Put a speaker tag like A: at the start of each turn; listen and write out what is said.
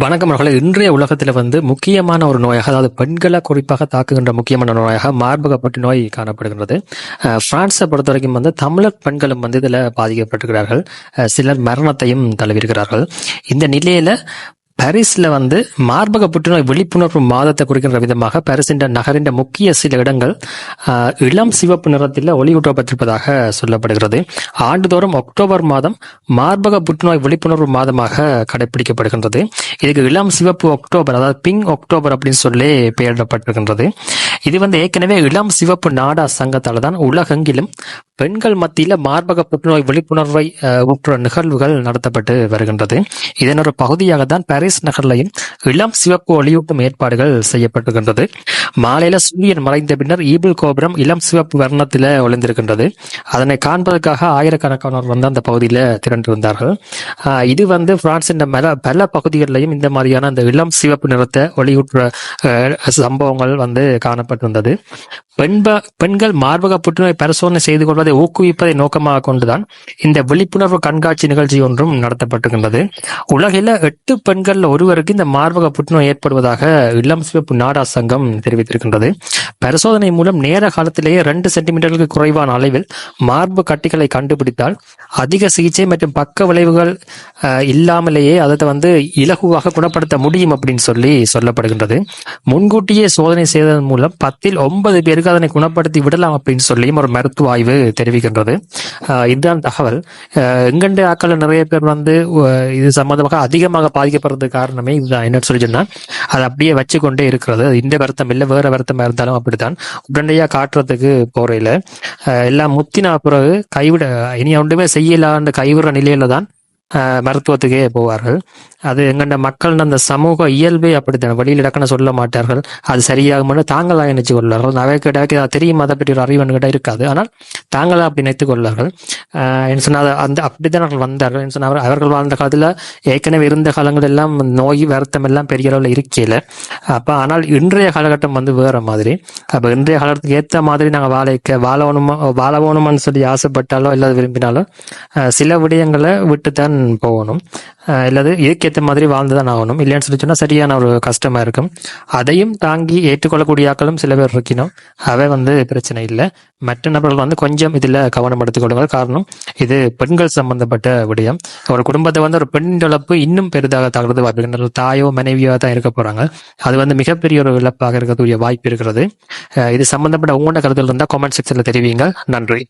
A: வணக்கம் அவர்களே. இன்றைய உலகத்தில் வந்து முக்கியமான ஒரு நோயாக அதாவது பெண்களை குறிப்பாக தாக்குகின்ற முக்கியமான நோயாக மார்பகப்பட்டு நோய் காணப்படுகின்றது. பிரான்ஸை பொறுத்த வரைக்கும் வந்து தமிழர் பெண்களும் வந்து இதில் பாதிக்கப்பட்டிருக்கிறார்கள். சிலர் மரணத்தையும் தழுவிருக்கிறார்கள் இந்த நிலையில பாரிஸ்ல வந்து மார்பக புற்றுநோய் விழிப்புணர்வு மாதத்தை குறிக்கின்ற விதமாக பாரிஸின் நகரின் முக்கிய சில இடங்கள் இளம் சிவப்பு நிறத்தில் ஒளியூட்டப்பட்டிருப்பதாக சொல்லப்படுகிறது. ஆண்டுதோறும் அக்டோபர் மாதம் மார்பக புற்றுநோய் விழிப்புணர்வு மாதமாக கடைபிடிக்கப்படுகின்றது இதுக்கு இளம் சிவப்பு அக்டோபர் அதாவது பிங்க் அக்டோபர் அப்படின்னு சொல்லி பெயரிடப்பட்டிருக்கின்றது. இது வந்து ஏற்கனவே இளம் சிவப்பு நாடா சங்கத்தால் தான் உலகெங்கிலும் பெண்கள் மத்தியில மார்பக புற்றுநோய் விழிப்புணர்வை ஊற்ற நிகழ்வுகள் நடத்தப்பட்டு வருகின்றது. இதன் ஒரு பகுதியாக தான் பாரிஸ் நகர்லையும் இளம் சிவப்பு ஒளியூட்டும் ஏற்பாடுகள் செய்யப்பட்டுகின்றது மாலையில சூரியன் மறைந்த பின்னர் ஈபிள் கோபுரம் இளம் சிவப்பு வர்ணத்தில் ஒளிந்திருக்கின்றது. அதனை காண்பதற்காக ஆயிரக்கணக்கானோர் வந்து அந்த பகுதியில திரண்டிருந்தார்கள் ஆஹ் இது வந்து பிரான்சின் பல பல பகுதிகளிலையும் இந்த மாதிரியான அந்த இளம் சிவப்பு நிறத்தை ஒளியூட்டுற அஹ், சம்பவங்கள் வந்து காணப்பட்டிருந்தது பெண்ப பெண்கள் மார்பக புற்றுநோய் பரிசோதனை செய்து கொள்வதை ஊக்குவிப்பதை நோக்கமாக கொண்டுதான் இந்த விழிப்புணர்வு கண்காட்சி நிகழ்ச்சி ஒன்றும் நடத்தப்பட்டிருக்கின்றது. உலகில எட்டு பெண்கள் ஒருவருக்கு இந்த மார்பக புற்றுநோய் ஏற்படுவதாக இளம் சிவப்பு நாடா சங்கம் தெரிவித்திருக்கின்றது. பரிசோதனை மூலம் நேர காலத்திலேயே ரெண்டு சென்டிமீட்டருக்கு குறைவான அளவில் மார்பு கட்டிகளை கண்டுபிடித்தால் அதிக சிகிச்சை மற்றும் பக்க விளைவுகள் இல்லாமலேயே அதை வந்து இலகுவாக குணப்படுத்த முடியும் அப்படின்னு சொல்லி சொல்லப்படுகின்றது. முன்கூட்டியே சோதனை செய்ததன் மூலம் பத்தில் ஒன்பது பேருக்கு அதனை குணப்படுத்தி விடலாம் அப்படின்னு சொல்லியும் ஒரு மருத்துவ ஆய்வு தெரிவிக்கின்றது. இதுதான் தகவல். எங்கண்டு ஆக்கள் நிறைய பேர் வந்து இது சம்பந்தமாக அதிகமாக பாதிக்கப்படுறதுக்கு காரணமே இதுதான். என்னன்னு சொல்லி சொன்னா அது அப்படியே வச்சுக்கொண்டே இருக்கிறது. இந்த வருத்தம் இல்லை வேற வருத்தமா இருந்தாலும் அப்படித்தான். உடனடியா காட்டுறதுக்கு போறையில எல்லாம் முத்தின பிறகு கைவிட இனி ஒன்றுமே செய்யலான்னு கைவிடுற நிலையில தான் மருத்துவத்துக்கே போவார்கள். அது எங்கண்ட மக்கள் அந்த சமூக இயல்பே அப்படித்தான். வெளியில் இடக்கன சொல்ல மாட்டார்கள். அது சரியாகும்னு தாங்களாக நினைச்சு கொள்ளார்கள் நகை கிட்ட தெரியும் அதை பற்றி ஒரு அறிவு கிட்ட இருக்காது. ஆனால் தாங்களாக அப்படி நினைத்து கொள்வார்கள். என்ன சொன்னா அந்த அப்படித்தான் அவர்கள் வந்தார்கள். என்ன சொன்னால் அவர்- அவர்கள் வாழ்ந்த காலத்தில் ஏற்கனவே இருந்த காலங்கள் எல்லாம் நோய் வருத்தம் எல்லாம் பெரிய அளவில் இருக்கல அப்போ ஆனால் இன்றைய காலகட்டம் வந்து வேற மாதிரி. அப்போ இன்றைய காலத்துக்கு ஏற்ற மாதிரி நாங்கள் வாழைக்க வாழ வாழ வேணுமான்னு சொல்லி ஆசைப்பட்டாலோ இல்லை விரும்பினாலோ சில விடயங்களை விட்டுத்தான் போகணும். ஆஹ் இல்லது இதுக்கேற்ற மாதிரி வாழ்ந்து தான் ஆகணும். இல்லைன்னு சொல்லி சொன்னா சரியான ஒரு கஷ்டமா இருக்கும். அதையும் தாங்கி ஏற்றுக்கொள்ளக்கூடிய ஆக்களும் சில பேர் இருக்கணும் அவை வந்து பிரச்சனை இல்லை. மற்ற நபர்கள் வந்து கொஞ்சம் இதுல கவனம் எடுத்துக்கொள்ளுங்க காரணம் இது பெண்கள் சம்பந்தப்பட்ட விடயம். ஒரு குடும்பத்தை வந்து ஒரு பெண் இழப்பு இன்னும் பெரிதாக தகர்ந்து வாய்ப்பு தாயோ மனைவியோ தான் இருக்க போறாங்க. அது வந்து மிகப்பெரிய ஒரு இழப்பாக இருக்கக்கூடிய வாய்ப்பு இருக்கிறது. இது சம்பந்தப்பட்ட உங்களோட கருத்துகள் இருந்தால் கமெண்ட் செக்ஷனில் தெரிவிங்க நன்றி.